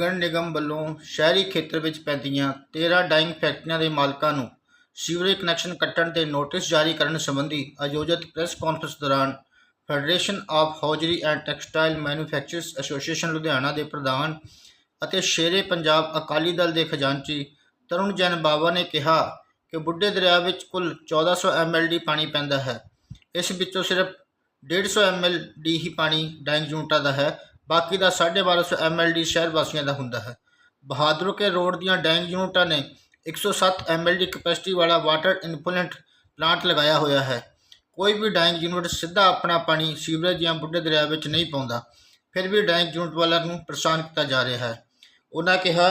ਨਗਰ ਨਿਗਮ ਵੱਲੋਂ ਸ਼ਹਿਰੀ ਖੇਤਰ ਵਿੱਚ ਪੈਂਦੀਆਂ 13 ਡਾਈਂਗ ਫੈਕਟਰੀਆਂ ਦੇ ਮਾਲਕਾਂ ਨੂੰ ਸੀਵਰੇਜ ਕਨੈਕਸ਼ਨ ਕੱਟਣ ਤੇ ਨੋਟਿਸ ਜਾਰੀ ਕਰਨ ਸੰਬੰਧੀ ਆਯੋਜਿਤ ਪ੍ਰੈਸ ਕਾਨਫਰੰਸ ਦੌਰਾਨ federation of hosiery and textile manufacturers association Ludhiana ਦੇ ਪ੍ਰਧਾਨ ਅਤੇ ਸ਼ੇਰੇ ਪੰਜਾਬ ਅਕਾਲੀ ਦਲ ਦੇ ਖਜ਼ਾਨਚੀ ਤਰੁਣ ਜੈਨ ਬਾਵਾ ਨੇ ਕਿਹਾ ਕਿ ਬੁੱਢੇ ਦਰਿਆ ਵਿੱਚ ਕੁੱਲ 1400 ਐਮਐਲਡੀ ਪਾਣੀ ਪੈਂਦਾ ਹੈ। ਇਸ ਵਿੱਚੋਂ ਸਿਰਫ 150 ਐਮਐਲਡੀ ਹੀ ਪਾਣੀ ਡਾਈਂਗ ਯੂਨਿਟਾਂ ਦਾ ਹੈ। ਬਾਕੀ ਦਾ 1250 ਐਮਐਲਡੀ ਸ਼ਹਿਰ ਵਾਸੀਆਂ ਦਾ ਹੁੰਦਾ ਹੈ। ਬਹਾਦਰੋ ਕੇ ਰੋਡ ਦੀਆਂ ਡੈਂਗ ਯੂਨਿਟਾਂ ਨੇ 107 ਐਮਐਲਡੀ ਕਪੈਸਿਟੀ ਵਾਲਾ ਵਾਟਰ ਇਨਫਲੂਐਂਟ ਪਲਾਂਟ ਲਗਾਇਆ ਹੋਇਆ ਹੈ। ਕੋਈ ਵੀ ਡੈਂਗ ਯੂਨਿਟ ਸਿੱਧਾ ਆਪਣਾ ਪਾਣੀ ਸੀਵਰੇਜ ਜਾਂ ਬੁੱਢੇ ਦਰਿਆ ਵਿੱਚ ਨਹੀਂ ਪਾਉਂਦਾ, ਫਿਰ ਵੀ ਡੈਂਗ ਯੂਨਿਟ ਵਾਲਿਆਂ ਨੂੰ ਪਰੇਸ਼ਾਨ ਕੀਤਾ ਜਾ ਰਿਹਾ ਹੈ। ਉਹਨਾਂ ਕਿਹਾ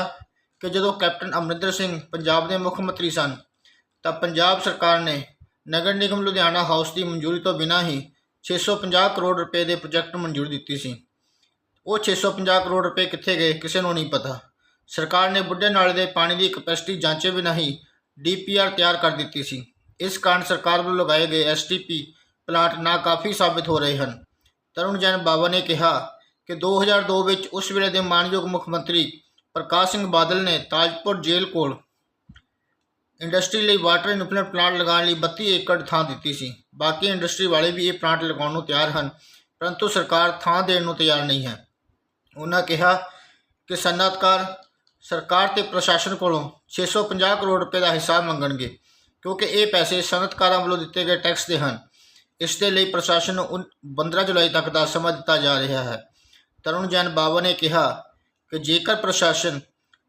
ਕਿ ਜਦੋਂ ਕੈਪਟਨ ਅਮਰਿੰਦਰ ਸਿੰਘ ਪੰਜਾਬ ਦੇ ਮੁੱਖ ਮੰਤਰੀ ਸਨ, ਤਾਂ ਪੰਜਾਬ ਸਰਕਾਰ ਨੇ ਨਗਰ ਨਿਗਮ ਲੁਧਿਆਣਾ ਹਾਊਸ ਦੀ ਮਨਜ਼ੂਰੀ ਤੋਂ ਬਿਨਾਂ ਹੀ 650 ਕਰੋੜ ਰੁਪਏ ਦੇ ਪ੍ਰੋਜੈਕਟ ਮਨਜ਼ੂਰ ਦਿੱਤੀ ਸੀ। ਉਹ 650 ਕਰੋੜ ਰੁਪਏ ਕਿੱਥੇ ਗਏ ਕਿਸੇ ਨੂੰ ਨਹੀਂ ਪਤਾ। ਸਰਕਾਰ ਨੇ ਬੁੱਢੇ ਨਾਲੇ ਦੇ ਪਾਣੀ ਦੀ ਕਪੈਸਿਟੀ ਜਾਂਚੇ ਬਿਨਾਂ ਹੀ ਡੀਪੀਆਰ ਤਿਆਰ ਕਰ ਦਿੱਤੀ ਸੀ। ਇਸ ਕਾਰਨ ਸਰਕਾਰ ਵੱਲੋਂ ਲਗਾਏ ਗਏ ਐਸਟੀਪੀ ਪਲਾਂਟ ਨਾਕਾਫੀ ਸਾਬਿਤ ਹੋ ਰਹੇ ਹਨ। ਤਰੁਣ ਜੈਨ ਬਾਵਾ ਨੇ ਕਿਹਾ ਕਿ 2002 ਵਿੱਚ ਉਸ ਵੇਲੇ ਦੇ ਮਾਨਯੋਗ ਮੁੱਖ ਮੰਤਰੀ ਪ੍ਰਕਾਸ਼ ਸਿੰਘ ਬਾਦਲ ਨੇ ਤਾਜਪੁਰ ਜੇਲ੍ਹ ਕੋਲ ਇੰਡਸਟਰੀ ਲਈ ਵਾਟਰ ਇਨਫਲੂਐਂਟ ਪਲਾਂਟ ਲਗਾਉਣ ਲਈ 32 ਏਕੜ ਥਾਂ ਦਿੱਤੀ ਸੀ। ਬਾਕੀ ਇੰਡਸਟਰੀ ਵਾਲੇ ਵੀ ਇਹ ਪਲਾਂਟ ਲਗਾਉਣ ਨੂੰ ਤਿਆਰ ਹਨ, ਪਰੰਤੂ ਸਰਕਾਰ ਥਾਂ ਦੇਣ ਨੂੰ ਤਿਆਰ ਨਹੀਂ ਹੈ। ਉਹਨਾਂ ਕਿਹਾ ਕਿ ਸਨਅਤਕਾਰ ਸਰਕਾਰ ਤੇ ਪ੍ਰਸ਼ਾਸਨ ਕੋਲੋਂ 650 ਕਰੋੜ ਰੁਪਏ ਦਾ ਹਿਸਾਬ ਮੰਗਣਗੇ, ਕਿਉਂਕਿ ਇਹ ਪੈਸੇ ਸਨਅਤਕਾਰਾਂ ਵੱਲੋਂ ਦਿੱਤੇ ਗਏ ਟੈਕਸ ਦੇ ਹਨ। ਇਸ ਦੇ ਲਈ ਪ੍ਰਸ਼ਾਸਨ ਨੂੰ ਉਨ- 15 ਜੁਲਾਈ ਤੱਕ ਦਾ ਸਮਾਂ ਦਿੱਤਾ ਜਾ ਰਿਹਾ ਹੈ। ਤਰੁਣ ਜੈਨ ਬਾਵਾ ਨੇ ਕਿਹਾ ਕਿ ਜੇਕਰ ਪ੍ਰਸ਼ਾਸਨ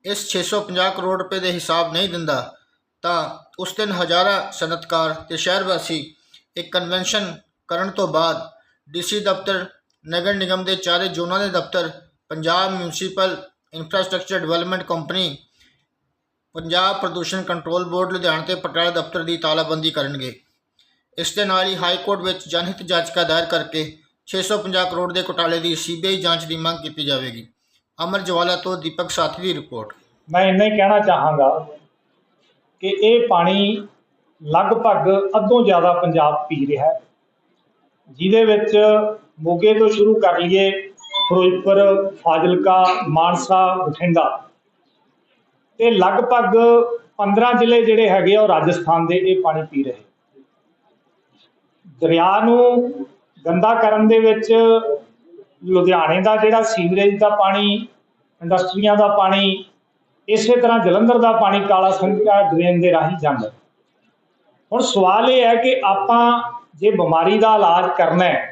ਇਸ 650 ਕਰੋੜ ਰੁਪਏ ਦੇ ਹਿਸਾਬ ਨਹੀਂ ਦਿੰਦਾ, ਤਾਂ ਉਸ ਦਿਨ ਹਜ਼ਾਰਾਂ ਸਨਅਤਕਾਰ ਤੇ ਸ਼ਹਿਰ ਵਾਸੀ ਇੱਕ ਕਨਵੈਨਸ਼ਨ ਕਰਨ ਤੋਂ ਬਾਅਦ ਡੀਸੀ ਦਫ਼ਤਰ ਨਗਰ ਨਿਗਮ ਦੇ ਚਾਰੇ ਜ਼ੋਨਾਂ ਦੇ ਦਫ਼ਤਰ Punjab municipal infrastructure development company Punjab ਪ੍ਰਦੂਸ਼ਣ ਕੰਟਰੋਲ ਬੋਰਡ ਲੁਧਿਆਣਾ ਤੇ ਪਟਿਆਲਾ ਦਫ਼ਤਰ ਦੀ ਤਾਲਾਬੰਦੀ ਕਰਨਗੇ। ਇਸ ਦੇ ਨਾਲ ਹੀ ਹਾਈ ਕੋਰਟ ਵਿੱਚ ਜਨਹਿਤ ਯਾਚਕਾ ਦਾਇਰ ਕਰਕੇ 650 ਕਰੋੜ ਦੇ ਘੁਟਾਲੇ ਦੀ ਸੀਬੀਆਈ ਜਾਂਚ ਦੀ ਮੰਗ ਕੀਤੀ ਜਾਵੇਗੀ। ਅਮਰ ਜਵਾਲਾ ਤੋਂ ਦੀਪਕ ਸਾਥੀ ਦੀ ਰਿਪੋਰਟ। ਮੈਂ ਇੰਨਾ ਹੀ ਕਹਿਣਾ ਚਾਹਾਂਗਾ ਕਿ ਇਹ ਪਾਣੀ ਲਗਭਗ ਅੱਧੋਂ ਜ਼ਿਆਦਾ ਪੰਜਾਬ ਪੀ ਰਿਹਾ ਹੈ। ਜਿਹਦੇ ਵਿੱਚ ਮੋਗੇ ਤੋਂ ਸ਼ੁਰੂ ਕਰ ਲਈਏ ਫਿਰੋਜ਼ਪੁਰ, ਫਾਜ਼ਿਲਕਾ, ਮਾਨਸਾ, ਬਠਿੰਡਾ। ਤੇ ਲਗਭਗ 15 ਜ਼ਿਲ੍ਹੇ ਜਿਹੜੇ ਹੈਗੇ ਆ ਉਹ ਰਾਜਸਥਾਨ ਦੇ ਇਹ ਪਾਣੀ ਪੀ ਰਹੇ। ਦਰਿਆ ਨੂੰ ਗੰਦਾ ਕਰਨ ਦੇ ਵਿੱਚ ਲੁਧਿਆਣੇ ਦਾ ਜਿਹੜਾ ਸੀਵਰੇਜ ਦਾ ਪਾਣੀ, ਇੰਡਸਟਰੀਆਂ ਦਾ ਪਾਣੀ, ਇਸੇ ਤਰ੍ਹਾਂ ਜਲੰਧਰ ਦਾ ਪਾਣੀ ਕਾਲਾ ਸੰਘਾ ਡਰੇਨ ਦੇ ਰਾਹੀਂ ਜਾਂਦਾ। ਹੁਣ ਸਵਾਲ ਇਹ ਹੈ ਕਿ ਆਪਾਂ ਜੇ ਬਿਮਾਰੀ ਦਾ ਇਲਾਜ ਕਰਨਾ ਹੈ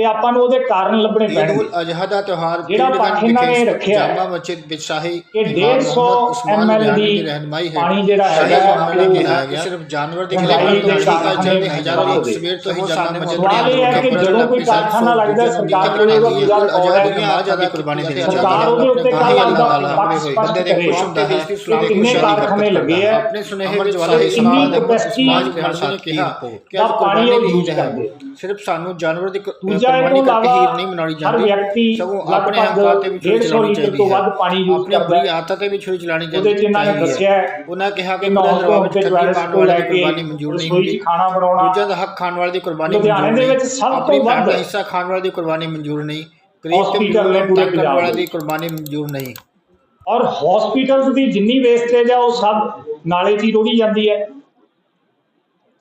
ਤੇ ਆਪਾਂ ਨੂੰ ਉਹਦੇ ਕਾਰਨ ਲੱਭਣੇ ਪੈਣਗੇ। ਉਲ ਅਜ਼ਹਾ ਦਾ ਤਿਉਹਾਰ ਜਿਹੜਾ ਪੱਖ ਇਹਨਾਂ ਨੇ ਰੱਖਿਆ ਜਾਮਾ ਮਸਜਿਦ ਵਿੱਚ ਸ਼ਾਹੀ ਕਿ ਇਮਾਮ 150 ਮੁਹੰਮਦ ਉਸਮਾਨ ml ਲੁਧਿਆਣਵੀ ਦੀ ਦੀ ਰਹਿਨਮਾਈ ਹੈ ਪਾਣੀ ਜਿਹੜਾ ਹੈਗਾ ਉਹ ਕਿਹਾ ਕਿ ਸਿਰਫ ਜਾਨਵਰ ਦੇ ਮਹਿੰਗਾਈ ਖਿਲਾਫ ਦੇ ਤੋਂ ਕਾਰਖਾਨੇ ਜਾਂਦੇ ਹਜ਼ਾਰਾਂ ਲੋਕ ਸਵੇਰ ਤੋਂ ਹੀ ਜਾਮਾ ਮਸਜਿਦ ਇਹ ਹੈ ਕਿ ਜਦੋਂ ਕੋਈ ਕਾਰਖਾਨਾ ਲੱਗਦਾ ਸਰਕਾਰ ਕੋਲ ਉਹਦਾ ਪੂਰਾ ਰਿਕਾਰਡ ਹੈ ਦੁਨੀਆ ਆਜ਼ਾਦੀ ਕੁਰਬਾਨੀ ਦੇਣੀ ਸਰਕਾਰ ਉਹਦੇ ਉੱਤੇ ਤਾਂ ਹੀ ਕੰਮ ਅੱਲਾਹ ਕਰਦਾ ਤਾਲਾ ਪੱਖ ਬੰਦੇ ਦੇ ਖੁਸ਼ ਹੁੰਦਾ ਹੈ ਕਿ ਕਿੰਨੇ ਕਾਰਖਾਨੇ ਲੱਗੇ ਆ ਆਪਣੇ ਸੁਨੇਹੇ ਵਿੱਚ ਅਮਰ ਸਹੀ ਇੰਨੀ ਸਮਾਜ ਦੇ ਖੜਸੇ ਨੇ ਕਿਹਾ ਕਿ ਦਾ ਪਾਣੀ ਉਹ ਦੀ ਹੈ ਕਰਦੇ। ਸਿਰਫ ਸਾਨੂੰ ਜਾਨਵਰ ਦੀ ਦੂਜਾ ਕੁਰਬਾਨੀ ਤੋਂ ਇਲਾਵਾ ਨਹੀਂ ਮਨਾਉਣੀ ਹਰ ਜਾਂਦੀ ਵਿਅਕਤੀ ਸਗੋਂ ਆਪਣੇ ਹੰਕਾਰ ਤੇ ਵੀ ਛੁਰੀ 150 ਚਲਾਉਣੀ ਚਾਹੀਦੀ ਤੋਂ ਹੈ। ਵੱਧ ਪਾਣੀ use ਆਪਣੀ ਬੁਰੀ। ਆਦਤਾਂ ਤੇ ਵੀ ਛੁਰੀ ਚਲਾਉਣੀ ਚਾਹੀਦੀ ਦੱਸਿਆ ਹੈ ਉਹਨਾਂ ਕਿਹਾ ਕਿ ਦਰਵਾਜ਼ੇ ਤੋਂ ਵਿੱਚ ਵਾਲੇ ਲੈ ਦੀ ਕੁਰਬਾਨੀ ਮਨਜ਼ੂਰ ਨਹੀਂ ਹੁੰਦੀ। ਖਾਣਾ ਬਣਾਉਣਾ ਦੂਜਾ ਦਾ ਹੱਕ ਖਾਣ ਵਾਲੇ ਦੀ ਕੁਰਬਾਨੀ ਲੁਧਿਆਣੇ ਦੇ ਵਿੱਚ ਸਭ ਤੋਂ ਵੱਧ ਦਾ ਹਿੱਸਾ ਖਾਣ ਵਾਲੇ ਦੀ ਕੁਰਬਾਨੀ ਮਨਜ਼ੂਰ ਨਹੀਂ। ਗਰੀਬ ਤੇ ਮਜ਼ਦੂਰ ਪੂਰੇ ਤੱਕ ਪੰਜਾਬ ਵਾਲੇ ਦੇ। ਦੀ ਕੁਰਬਾਨੀ ਮਨਜ਼ੂਰ ਨਹੀਂ। ਔਰ ਹਸਪੀਟਲਸ ਦੀ ਜਿੰਨੀ ਵੇਸਟੇਜ ਆ ਉਹ ਸਭ ਨਾਲੇ 'ਚ ਹੀ ਰੋੜੀ ਜਾਂਦੀ ਹੈ।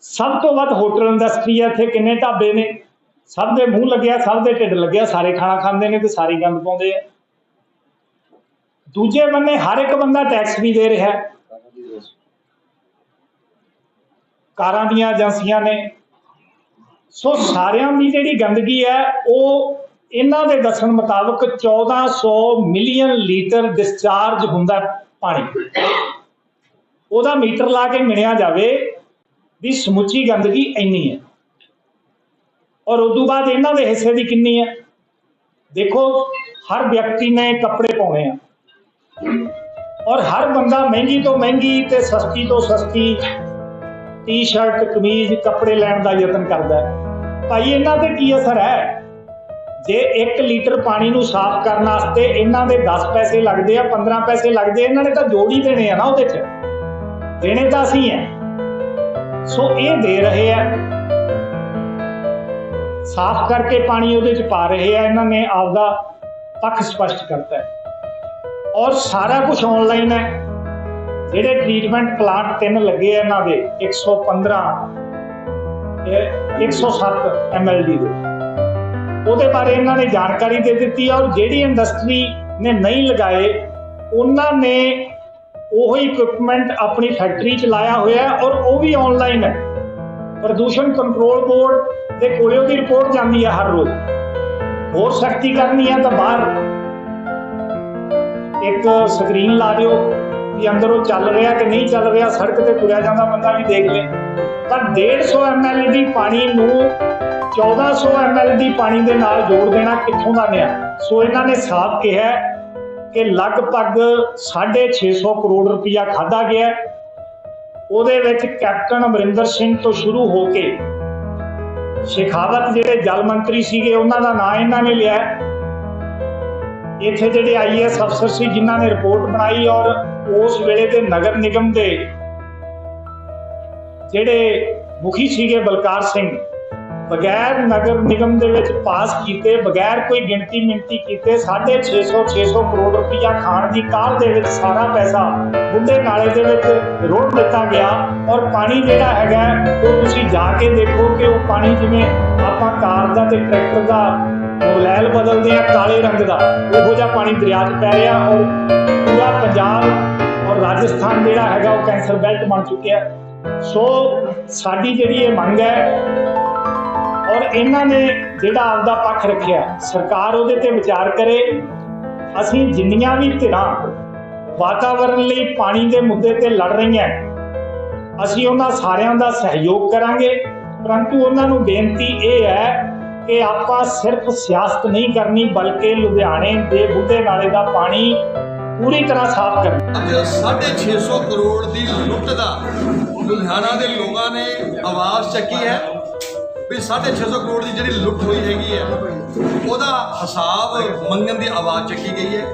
ਸਭ ਤੋਂ ਵੱਧ ਹੋਟਲ ਇੰਡਸਟਰੀ ਹੈ ਇੱਥੇ ਕਿੰਨੇ ਢਾਬੇ ਨੇ? ਸਭ ਦੇ ਮੂੰਹ ਲੱਗਿਆ, ਸਭ ਦੇ ਢਿੱਡ ਲੱਗਿਆ, ਸਾਰੇ ਖਾਣਾ ਖਾਂਦੇ ਨੇ ਤੇ ਸਾਰੇ ਗੰਦ ਪਾਉਂਦੇ ਆ। ਦੂਜੇ ਬੰਨੇ ਹਰ ਇੱਕ ਬੰਦਾ ਟੈਕਸ ਵੀ ਦੇ ਰਿਹਾ। ਕਾਰਾਂ ਦੀਆਂ ਏਜੰਸੀਆਂ ਨੇ। ਸੋ ਸਾਰਿਆਂ ਦੀ ਜਿਹੜੀ ਗੰਦਗੀ ਹੈ, ਉਹ ਇਹਨਾਂ ਦੇ ਦੱਸਣ ਮੁਤਾਬਕ 1400 ਮਿਲੀਅਨ ਲੀਟਰ ਡਿਸਚਾਰਜ ਹੁੰਦਾ ਪਾਣੀ। ਉਹਦਾ ਮੀਟਰ ਲਾ ਕੇ ਮਿਣਿਆ ਜਾਵੇ ਵੀ ਸਮੁੱਚੀ ਗੰਦਗੀ ਇੰਨੀ ਹੈ। ਔਰ ਉਦੋਂ ਬਾਅਦ ਇਹਨਾਂ ਦੇ ਹਿੱਸੇ ਦੀ ਕਿੰਨੀ ਹੈ? ਦੇਖੋ, ਹਰ ਵਿਅਕਤੀ ਨੇ ਕੱਪੜੇ ਪਾਉਣੇ ਆ। ਔਰ ਹਰ ਬੰਦਾ ਮਹਿੰਗੀ ਤੋਂ ਮਹਿੰਗੀ ਤੇ ਸਸਤੀ ਤੋਂ ਸਸਤੀ ਟੀ-ਸ਼ਰਟ ਕਮੀਜ਼, ਕੱਪੜੇ ਲੈਣ ਦਾ ਯਤਨ ਕਰਦਾ ਹੈ। ਭਾਈ, ਇਹਨਾਂ ਤੇ ਕੀ ਅਸਰ ਹੈ? ਜੇ 1 ਲੀਟਰ ਪਾਣੀ ਨੂੰ ਸਾਫ਼ ਕਰਨ ਵਾਸਤੇ ਇਹਨਾਂ ਦੇ 10 ਪੈਸੇ ਲੱਗਦੇ ਆ 15 ਪੈਸੇ ਲੱਗਦੇ ਇਹਨਾਂ ਨੇ ਤਾਂ ਜੋੜ ਹੀ ਦੇਣੇ ਆ ਨਾ ਉਹਦੇ 'ਚ। ਦੇਣੇ ਤਾਂ ਅਸੀਂ ਹੈ ਸੋ ਇਹ ਦੇ ਰਹੇ ਆ ਸਾਫ਼ ਕਰਕੇ ਪਾਣੀ ਉਹਦੇ 'ਚ ਪਾ ਰਹੇ ਆ, ਇਹਨਾਂ ਨੇ ਆਪਦਾ ਪੱਖ ਸਪਸ਼ਟ ਕਰਤਾ ਹੈ। ਔਰ ਸਾਰਾ ਕੁਝ ਆਨਲਾਈਨ ਹੈ। ਜਿਹੜੇ ਟ੍ਰੀਟਮੈਂਟ ਪਲਾਂਟ ਤਿੰਨ ਲੱਗੇ ਆ ਇਹਨਾਂ ਦੇ 115 ਇਹ 107 ਐਮਐਲਡੀ ਦੇ। ਉਹਦੇ ਬਾਰੇ ਇਹਨਾਂ ਨੇ ਜਾਣਕਾਰੀ ਦੇ ਦਿੱਤੀ ਔਰ ਜਿਹੜੀ ਇੰਡਸਟਰੀ ਨੇ ਨਹੀਂ ਲਗਾਏ, ਉਹਨਾਂ ਨੇ ਉਹ ਇਕਵਿਪਮੈਂਟ ਆਪਣੀ ਫੈਕਟਰੀ ਚ ਲਾਇਆ ਹੋਇਆ ਔਰ ਉਹ ਵੀ ਆਨਲਾਈਨ ਹੈ। ਪ੍ਰਦੂਸ਼ਣ ਕੰਟਰੋਲ ਬੋਰਡ ਦੇ ਕੋਲੇ ਉਹਦੀ ਰਿਪੋਰਟ ਜਾਂਦੀ ਹੈ ਹਰ ਰੋਜ਼, ਹੋਰ ਸਖਤੀ ਕਰਨੀ ਹੈ ਤਾਂ ਬਾਹਰ। ਇੱਕ ਸਕਰੀਨ ਲਾ ਦਿਓ ਕਿ ਅੰਦਰ ਉਹ ਚੱਲ ਰਿਹਾ ਕਿ ਨਹੀਂ ਚੱਲ ਰਿਹਾ, ਸੜਕ ਤੇ ਤੁਰਿਆ ਜਾਂਦਾ ਬੰਦਾ ਵੀ ਦੇਖ ਲੇ। ਤਾਂ 150 ml ਦੀ ਪਾਣੀ ਨੂੰ 1400 ml ਦੀ ਪਾਣੀ ਦੇ ਨਾਲ ਜੋੜ ਦੇਣਾ ਕਿੱਥੋਂ ਦਾ ਨਿਆ? ਸੋ ਇਹਨਾਂ ਨੇ ਸਾਫ਼ ਕਿਹਾ ਕਿ ਲਗਭਗ 650 ਕਰੋੜ ਰੁਪਇਆ ਖਾਦਾ ਗਿਆ। ਉਹਦੇ ਵਿੱਚ ਕੈਪਟਨ ਅਮਰਿੰਦਰ ਸਿੰਘ ਤੋਂ ਸ਼ੁਰੂ ਹੋ ਕੇ ਸ਼ੇਖਾਵਤ ਜਿਹੜੇ ਜਲ ਮੰਤਰੀ ਸੀਗੇ, ਉਹਨਾਂ ਦਾ ਨਾਂ ਇਹਨਾਂ ਨੇ ਲਿਆ ਇੱਥੇ ਜਿਹੜੇ ਆਈਐਸ ਅਫਸਰ ਸੀ, ਜਿਨ੍ਹਾਂ ਨੇ ਰਿਪੋਰਟ ਬਣਾਈ ਔਰ ਉਸ ਵੇਲੇ ਦੇ ਨਗਰ ਨਿਗਮ ਦੇ ਜਿਹੜੇ ਮੁਖੀ ਸੀਗੇ ਬਲਕਾਰ ਸਿੰਘ ਬਗੈਰ ਨਗਰ ਨਿਗਮ ਦੇ ਵਿੱਚ ਪਾਸ ਕੀਤੇ, ਬਗੈਰ ਕੋਈ ਗਿਣਤੀ ਮਿੰਤੀ ਕੀਤੇ 650 600 ਕਰੋੜ ਰੁਪਇਆ ਖਾਣ ਦੀ ਕਾਲ ਦੇ ਵਿੱਚ ਸਾਰਾ ਪੈਸਾ ਬੁੱਢੇ ਨਾਲੇ ਦੇ ਵਿੱਚ ਰੋੜ ਦਿੱਤਾ ਗਿਆ ਔਰ ਪਾਣੀ ਜਿਹੜਾ ਹੈਗਾ, ਉਹ ਤੁਸੀਂ ਜਾ ਕੇ ਦੇਖੋ ਕਿ ਉਹ ਪਾਣੀ ਜਿਵੇਂ ਆਪਾਂ ਕਾਰ ਦਾ ਤੇ ਟਰੈਕਟਰ ਦਾ ਮੋਬਲੈਲ ਬਦਲਦੇ ਆ ਕਾਲੇ ਰੰਗ ਦਾ, ਉਹੋ ਜਿਹਾ ਪਾਣੀ ਦਰਿਆ 'ਚ ਪੈ ਰਿਹਾ ਔਰ ਪੂਰਾ ਪੰਜਾਬ ਔਰ ਰਾਜਸਥਾਨ ਜਿਹੜਾ ਹੈਗਾ ਉਹ ਕੈਂਸਰ ਬੈਲਟ ਬਣ ਚੁੱਕਿਆ। ਸੋ ਸਾਡੀ ਜਿਹੜੀ ਇਹ ਮੰਗ ਹੈ ਔਰ ਇਹਨਾਂ ਨੇ ਜਿਹੜਾ ਆਪਦਾ ਪੱਖ ਰੱਖਿਆ, ਸਰਕਾਰ ਉਹਦੇ ਤੇ ਵਿਚਾਰ ਕਰੇ। ਅਸੀਂ ਜਿੰਨੀਆਂ ਵੀ ਧਿਰਾਂ ਵਾਤਾਵਰਣ ਲਈ ਪਾਣੀ ਦੇ ਮੁੱਦੇ ਤੇ ਲੜ ਰਹੀਆਂ, ਅਸੀਂ ਉਹਨਾਂ ਸਾਰਿਆਂ ਦਾ ਸਹਿਯੋਗ ਕਰਾਂਗੇ। ਪਰੰਤੂ ਉਹਨਾਂ ਨੂੰ ਬੇਨਤੀ ਇਹ ਹੈ ਕਿ ਆਪਾਂ ਸਿਰਫ ਸਿਆਸਤ ਨਹੀਂ ਕਰਨੀ, ਬਲਕਿ ਲੁਧਿਆਣੇ ਦੇ ਬੁੱਢੇ ਨਾਲੇ ਦਾ ਪਾਣੀ ਪੂਰੀ ਤਰ੍ਹਾਂ ਸਾਫ਼ ਕਰਨਾ। ਅੱਜ 650 ਕਰੋੜ ਦੀ ਲੁੱਟ ਦਾ ਲੁਧਿਆਣਾ ਦੇ ਲੋਕਾਂ ਨੇ ਆਵਾਜ਼ ਚੱਕੀ ਹੈ। ਵੀ 650 ਕਰੋੜ ਦੀ ਜਿਹੜੀ ਲੁੱਟ ਹੋਈ ਹੈਗੀ ਹੈ, ਉਹਦਾ ਹਿਸਾਬ ਮੰਗਣ ਦੀ ਆਵਾਜ਼ ਚੱਕੀ ਗਈ ਹੈ।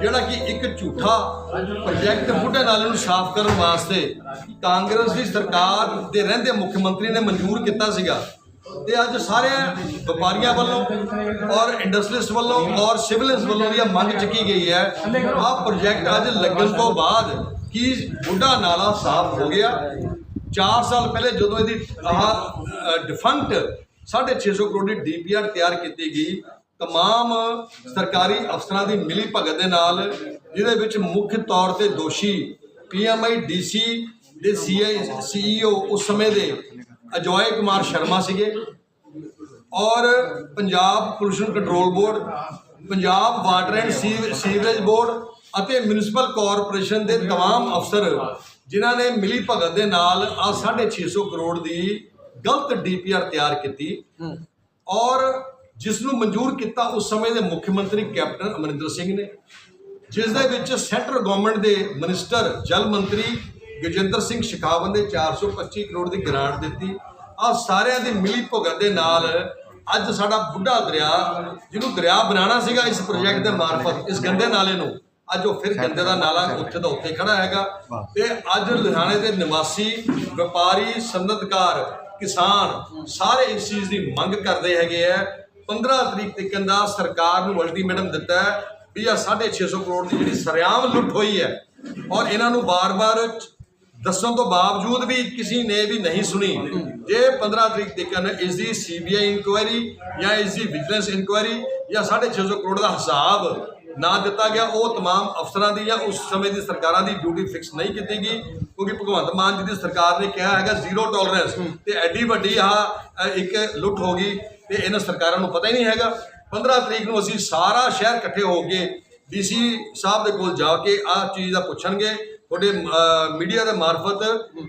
ਜਿਹੜਾ ਕਿ ਇੱਕ ਝੂਠਾ ਪ੍ਰੋਜੈਕਟ ਬੁੱਢੇ ਨਾਲੇ ਨੂੰ ਸਾਫ਼ ਕਰਨ ਵਾਸਤੇ ਕਾਂਗਰਸ ਦੀ ਸਰਕਾਰ ਦੇ ਰਹਿੰਦੇ ਮੁੱਖ ਮੰਤਰੀ ਨੇ ਮਨਜ਼ੂਰ ਕੀਤਾ ਸੀਗਾ। ਤੇ ਅੱਜ ਸਾਰੇ ਵਪਾਰੀਆਂ ਵੱਲੋਂ ਔਰ ਇੰਡਸਟਰੀਲਿਸਟ ਵੱਲੋਂ ਔਰ ਸਿਵਲਿਸਟ ਵੱਲੋਂ ਦੀ ਇਹ ਮੰਗ ਚੱਕੀ ਗਈ ਹੈ, ਆਹ ਪ੍ਰੋਜੈਕਟ ਅੱਜ ਲੱਗਣ ਤੋਂ ਬਾਅਦ ਕੀ ਬੁੱਢਾ ਨਾਲਾ ਸਾਫ਼ ਹੋ ਗਿਆ? 4 ਸਾਲ ਪਹਿਲੇ ਜਦੋਂ ਇਹਦੀ ਆਹ ਡਿਫੰਕਟ 650 ਕਰੋੜ ਦੀ ਡੀਪੀਆਰ ਤਿਆਰ ਕੀਤੀ ਗਈ ਤਮਾਮ ਸਰਕਾਰੀ ਅਫਸਰਾਂ ਦੀ ਮਿਲੀ ਭਗਤ ਦੇ ਨਾਲ ਜਿਹਦੇ ਵਿੱਚ ਮੁੱਖ ਤੌਰ ਤੇ ਦੋਸ਼ੀ ਪੀਐਮਆਈ ਡੀਸੀ ਦੇ ਸੀਈਓ ਉਸ ਸਮੇਂ ਦੇ ਅਜੋਏ ਕੁਮਾਰ ਸ਼ਰਮਾ ਸੀਗੇ ਔਰ Punjab pollution control board Punjab water and Shiv- sewerage board ਅਤੇ ਮਿਊਨਿਸਪਲ ਕਾਰਪੋਰੇਸ਼ਨ ਦੇ तमाम ਅਫਸਰ ਜਿਨ੍ਹਾਂ ਨੇ ਮਿਲੀ ਭਗਤ ਦੇ ਨਾਲ ਆ 650 ਕਰੋੜ ਦੀ ਗਲਤ ਡੀਪੀਆਰ ਤਿਆਰ ਕੀਤੀ। ਔਰ ਜਿਸ ਨੂੰ ਮਨਜ਼ੂਰ ਕੀਤਾ ਉਸ ਸਮੇਂ ਦੇ ਮੁੱਖ ਮੰਤਰੀ ਕੈਪਟਨ ਅਮਰਿੰਦਰ ਸਿੰਘ ਨੇ ਜਿਸ ਦੇ ਵਿੱਚ ਸੈਂਟਰ ਗਵਰਨਮੈਂਟ ਦੇ ਮਿਨਿਸਟਰ ਜਲ ਮੰਤਰੀ ਗਜੇਂਦਰ ਸਿੰਘ ਸ਼ਿਖਾਵਤ ਨੇ 425 ਕਰੋੜ ਦੀ ਗ੍ਰਾਂਟ ਦਿੱਤੀ। ਆ ਸਾਰਿਆਂ ਦੀ ਮਿਲੀ ਭੁਗਤ ਦੇ ਨਾਲ ਅੱਜ ਸਾਡਾ ਬੁੱਢਾ ਦਰਿਆ ਜਿਹਨੂੰ ਦਰਿਆ ਬਣਾਉਣਾ ਸੀਗਾ ਇਸ ਪ੍ਰੋਜੈਕਟ ਦੇ ਮਾਰਫਤ ਇਸ ਗੰਦੇ ਨਾਲੇ ਨੂੰ। ਅੱਜ ਉਹ ਫਿਰ ਗੰਦੇ ਦਾ ਨਾਲਾ ਉੱਥੇ ਦਾ ਉੱਥੇ ਖੜਾ ਹੈਗਾ। ਤੇ ਅੱਜ ਲੁਧਿਆਣੇ ਦੇ ਨਿਵਾਸੀ, ਵਪਾਰੀ ਸਨਅਤਕਾਰ ਕਿਸਾਨ ਸਾਰੇ ਇਸ ਚੀਜ਼ ਦੀ ਮੰਗ ਕਰਦੇ ਹੈਗੇ ਆ। 15 ਤਰੀਕ ਤੱਕ ਦਾ ਸਰਕਾਰ ਨੂੰ ਅਲਟੀਮੇਟਮ ਦਿੱਤਾ ਹੈ ਵੀ ਆ 650 ਕਰੋੜ ਦੀ ਜਿਹੜੀ ਸਰਿਆਮ ਲੁੱਟ ਹੋਈ ਹੈ ਔਰ ਇਹਨਾਂ ਨੂੰ ਬਾਰ-ਬਾਰ ਦੱਸਣ ਤੋਂ ਬਾਵਜੂਦ ਵੀ ਕਿਸੇ ਨੇ ਵੀ ਨਹੀਂ ਸੁਣੀ। ਜੇ 15 ਤਰੀਕ ਤੱਕ ਇਸ ਦੀ ਸੀਬੀਆਈ ਇਨਕੁਆਇਰੀ ਜਾਂ ਇਸ ਦੀ ਵਿਜੀਲੈਂਸ ਇਨਕੁਆਇਰੀ ਜਾਂ 650 ਕਰੋੜ ਦਾ ਹਿਸਾਬ ਨਾ ਦਿੱਤਾ ਗਿਆ ਉਹ तमाम ਅਫਸਰਾਂ ਦੀ ਜਾਂ ਉਸ ਸਮੇਂ ਦੀ ਸਰਕਾਰਾਂ ਦੀ ਡਿਊਟੀ ਫਿਕਸ ਨਹੀਂ ਕੀਤੀ ਗਈ ਕਿਉਂਕਿ ਭਗਵੰਤ ਮਾਨ ਜੀ ਦੀ ਸਰਕਾਰ ਨੇ ਕਿਹਾ ਹੈਗਾ ਜ਼ੀਰੋ ਟੋਲਰੈਂਸ ਤੇ ਐਡੀ ਵੱਡੀ ਆ ਇੱਕ ਲੁੱਟ ਹੋ ਗਈ ਤੇ ਇਹਨਾਂ ਸਰਕਾਰਾਂ ਨੂੰ ਪਤਾ ਹੀ ਨਹੀਂ ਹੈਗਾ 15 ਤਰੀਕ ਨੂੰ ਅਸੀਂ ਸਾਰਾ ਸ਼ਹਿਰ ਇਕੱਠੇ ਹੋ ਕੇ ਡੀਸੀ ਸਾਹਿਬ ਦੇ ਕੋਲ ਜਾ ਕੇ ਆਹ ਚੀਜ਼ ਦਾ ਪੁੱਛਣਗੇ ਤੁਹਾਡੇ ਮੀਡੀਆ ਦੇ ਮਾਰਫਤ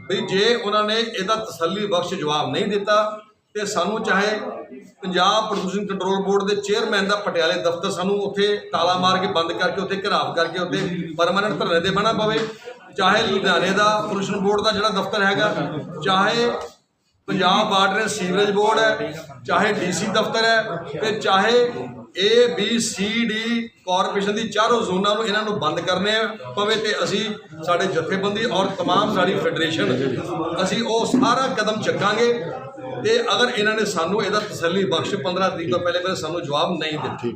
ਵੀ ਜੇ ਉਹਨਾਂ ਨੇ ਇਹਦਾ ਤਸੱਲੀ ਬਖਸ਼ ਜਵਾਬ ਨਹੀਂ ਦਿੱਤਾ ਤੇ ਸਾਨੂੰ ਚਾਹੇ ਪੰਜਾਬ ਪ੍ਰਦੂਸ਼ਣ ਕੰਟਰੋਲ ਬੋਰਡ ਦੇ ਚੇਅਰਮੈਨ ਦਾ ਪਟਿਆਲੇ ਦਫ਼ਤਰ ਸਾਨੂੰ ਉੱਥੇ ਤਾਲਾ ਮਾਰ ਕੇ ਬੰਦ ਕਰਕੇ ਉੱਥੇ ਘਰਾਵ ਕਰਕੇ ਉੱਥੇ ਪਰਮਾਨੈਂਟ ਧਰਨੇ ਦੇ ਬਣਾ ਪਵੇ ਚਾਹੇ ਲੁਧਿਆਣੇ ਦਾ ਪੋਲੂਸ਼ਨ ਬੋਰਡ ਦਾ ਜਿਹੜਾ ਦਫ਼ਤਰ ਹੈਗਾ ਚਾਹੇ Punjab water and sewerage board ਹੈ ਚਾਹੇ ਡੀਸੀ ਦਫ਼ਤਰ ਹੈ ਤੇ ਚਾਹੇ A B C D corporation ਦੀ ਚਾਰੋਂ ਜ਼ੋਨਾਂ ਨੂੰ ਇਹਨਾਂ ਨੂੰ ਬੰਦ ਕਰਨੇ ਪਵੇ ਤੇ ਅਸੀਂ ਸਾਡੇ ਜਥੇਬੰਦੀ ਔਰ तमाम ਸਾਡੀ ਫੈਡਰੇਸ਼ਨ ਅਸੀਂ ਉਹ ਸਾਰਾ ਕਦਮ ਚੱਕਾਂਗੇ ਤੇ ਅਗਰ ਇਹਨਾਂ ਨੇ ਸਾਨੂੰ ਇਹਦਾ ਤਸੱਲੀ ਬਖਸ਼ 15 ਤਰੀਕ ਤੋਂ ਪਹਿਲੇ ਪਹਿਲੇ ਸਾਨੂੰ ਜਵਾਬ ਨਹੀਂ ਦਿੱਤੀ।